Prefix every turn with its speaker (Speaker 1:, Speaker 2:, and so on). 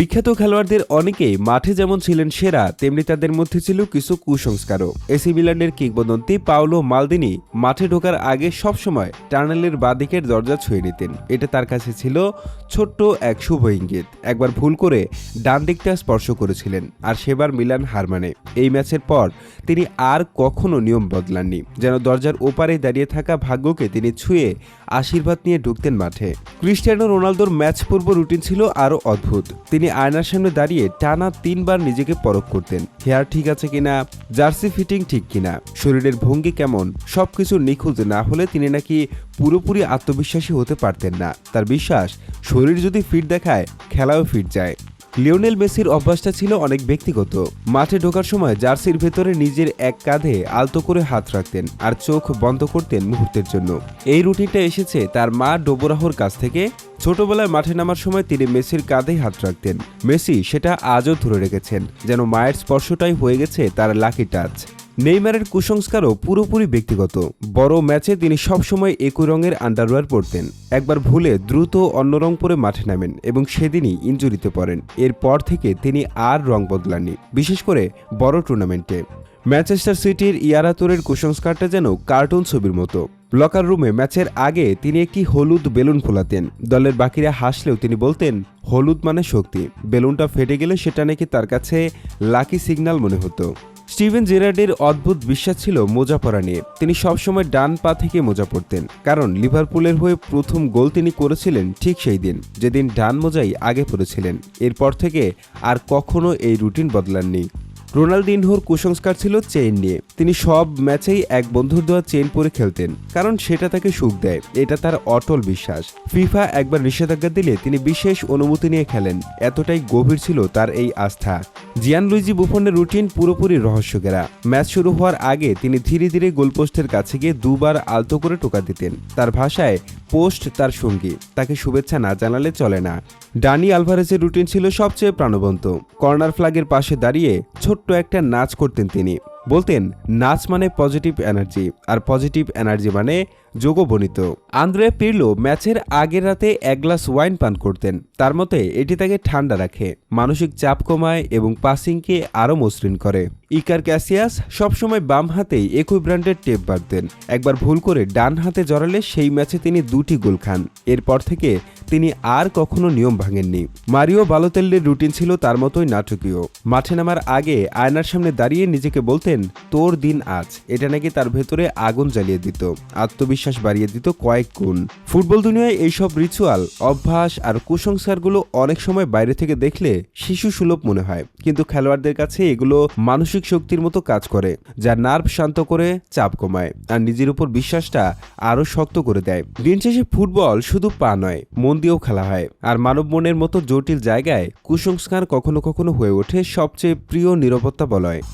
Speaker 1: বিখ্যাত খেলোয়াড়দের অনেকেই মাঠে যেমন ছিলেন সেরা, তেমনি তাদের মধ্যে ছিল কিছু কুসংস্কারও। এসি মিলানের কিংবদন্তি পাওলো মালদিনি মাঠে ঢোকার আগে সবসময় টার্নেলের বাদিকের দরজা ছুঁয়ে নিতেন। এটা তার কাছে ছিল ছোট্ট এক শুভ ইঙ্গিত। একবার ভুল করে ডান দিকটা স্পর্শ করেছিলেন, আর সেবার মিলান হার মানে। এই ম্যাচের পর তিনি আর কখনো নিয়ম বদলাননি, যেন দরজার ওপারে দাঁড়িয়ে থাকা ভাগ্যকে তিনি ছুঁয়ে আশীর্বাদ নিয়ে ঢুকতেন মাঠে। ক্রিস্টিয়ানো রোনালদোর ম্যাচ পূর্ব রুটিন ছিল আরও অদ্ভুত। তিনি আয়নার সামনে দাঁড়িয়ে টানা তিনবার নিজেকে পরখ করতেন। হেয়ার ঠিক আছে কিনা, জার্সি ফিটিং ঠিক কিনা, শরীরের ভঙ্গি কেমন, সবকিছু নিখুঁত না হলে তিনি নাকি পুরোপুরি আত্মবিশ্বাসী হতে পারতেন না। তার বিশ্বাস, শরীর যদি ফিট দেখায়, খেলাও ফিট যায়। লিওনেল মেসির অভ্যাসটা ছিল অনেক ব্যক্তিগত। মাঠে ঢোকার সময় জার্সির ভেতরে নিজের এক কাঁধে আলতো করে হাত রাখতেন আর চোখ বন্ধ করতেন মুহূর্তের জন্য। এই রুটিনটা এসেছে তার মা ডোবরাহর কাছ থেকে। ছোটবেলায় মাঠে নামার সময় তিনি মেসির কাঁধে হাত রাখতেন। মেসি সেটা আজও ধরে রেখেছেন, যেন মায়ের স্পর্শটাই হয়ে গেছে তার লাকি টাচ। নেইমারের কুসংস্কারও পুরোপুরি ব্যক্তিগত। বড় ম্যাচে তিনি সবসময় একই রঙের আন্ডারওয়্যার পরতেন। একবার ভুলে দ্রুত অন্য রং পরে মাঠে নামেন এবং সেদিনই ইঞ্জুরিতে পড়েন। এরপর থেকে তিনি আর রং বদলাননি, বিশেষ করে বড় টুর্নামেন্টে। ম্যানচেস্টার সিটির ইয়ারাতুরের কুসংস্কারটা যেন কার্টুন ছবির মতো। লকার রুমে ম্যাচের আগে তিনি একটি হলুদ বেলুন ফোলাতেন। দলের বাকিরা হাসলেও তিনি বলতেন, হলুদ মানে শক্তি। বেলুনটা ফেটে গেলে সেটা নাকি তার কাছে লাকি সিগন্যাল মনে হতো। স্টিভেন জেরার্ডের অদ্ভুত বিশ্বাস ছিল মোজা পরা নিয়ে। তিনি সবসময় ডান পা থেকে মোজা পড়তেন কারণ লিভারপুলের হয়ে প্রথম গোল তিনি করেছিলেন ঠিক সেই দিন, যেদিন ডান মোজাই আগে পড়েছিলেন। এরপর থেকে আর কখনো এই রুটিন বদলাননি। রোনালদিনহোর কুসংস্কার ছিল চেইন নিয়ে। তিনি সব ম্যাচেই এক বন্ধুর দেওয়া চেইন পরে খেলতেন, কারণ সেটা তাকে সুখ দেয়। এটা তার অটল বিশ্বাস। ফিফা একবার নিষেধাজ্ঞা দিলে তিনি বিশেষ অনুমতি নিয়ে খেলেন। এতটাই গভীর ছিল তার এই আস্থা। জিয়ান লুইজি বুফনের রুটিন পুরোপুরি রহস্যকেরা ম্যাচ শুরু হওয়ার আগে তিনি ধীরে ধীরে গোলপোস্টের কাছে গিয়ে দুবার আলতো করে টোকা দিতেন। তার ভাষায়, পোস্ট তার সঙ্গী। তাকে শুভেচ্ছা না জানালে চলে না। ডানি আলভারেজের রুটিন ছিল সবচেয়ে প্রাণবন্ত। কর্নার ফ্ল্যাগের পাশে দাঁড়িয়ে ছোট্ট একটা নাচ করতেন তিনি। বলতেন, নাচ মানে পজিটিভ এনার্জি, আর পজিটিভ এনার্জি মানে যোগবনিত। আন্দ্রে পিরলো ম্যাচের আগের রাতে এক গ্লাস ওয়াইন পান করতেন। তার মতে, এটি তাকে ঠান্ডা রাখে, মানসিক চাপ কমায় এবং পাসিংকে আরও মসৃণ করে। ইকার ক্যাসিয়াস সবসময় বাম হাতেই একই ব্র্যান্ডের টেপ বাঁধতেন। একবার ভুল করে ডান হাতে জড়ালে সেই ম্যাচে তিনি দুটি গোল খান। এরপর থেকে তিনি আর কখনো নিয়ম ভাঙেননি। মারিও বালোতেল্লের রুটিন ছিল তার মতোই নাটকীয়। মাঠে নামার আগে আয়নার সামনে দাঁড়িয়ে নিজেকে বলতেন, তোর দিন আজ। এটা নাকি তার ভেতরে আগুন জ্বালিয়ে দিত, আত্মবিশ্বাস বাড়িয়ে দিত কয়েক গুণ। ফুটবল দুনিয়ায় এইসব রিচুয়াল, অভ্যাস আর কুসংস্কারগুলো অনেক সময় বাইরে থেকে দেখলে শিশু সুলভ মনে হয়। কিন্তু খেলোয়াড়দের কাছে এগুলো মানসিক শক্তির মতো কাজ করে, যা নার্ভ শান্ত করে চাপ কমায় আর নিজের উপর বিশ্বাসটা আরও শক্ত করে দেয়। দিন শেষে ফুটবল শুধু পা নয়, মন দিয়েও খেলা হয় আর মানব মনের মতো জটিল জায়গায় কুসংস্কার কখনো কখনো হয়ে ওঠে সবচেয়ে প্রিয় নিরাপত্তা বলয়।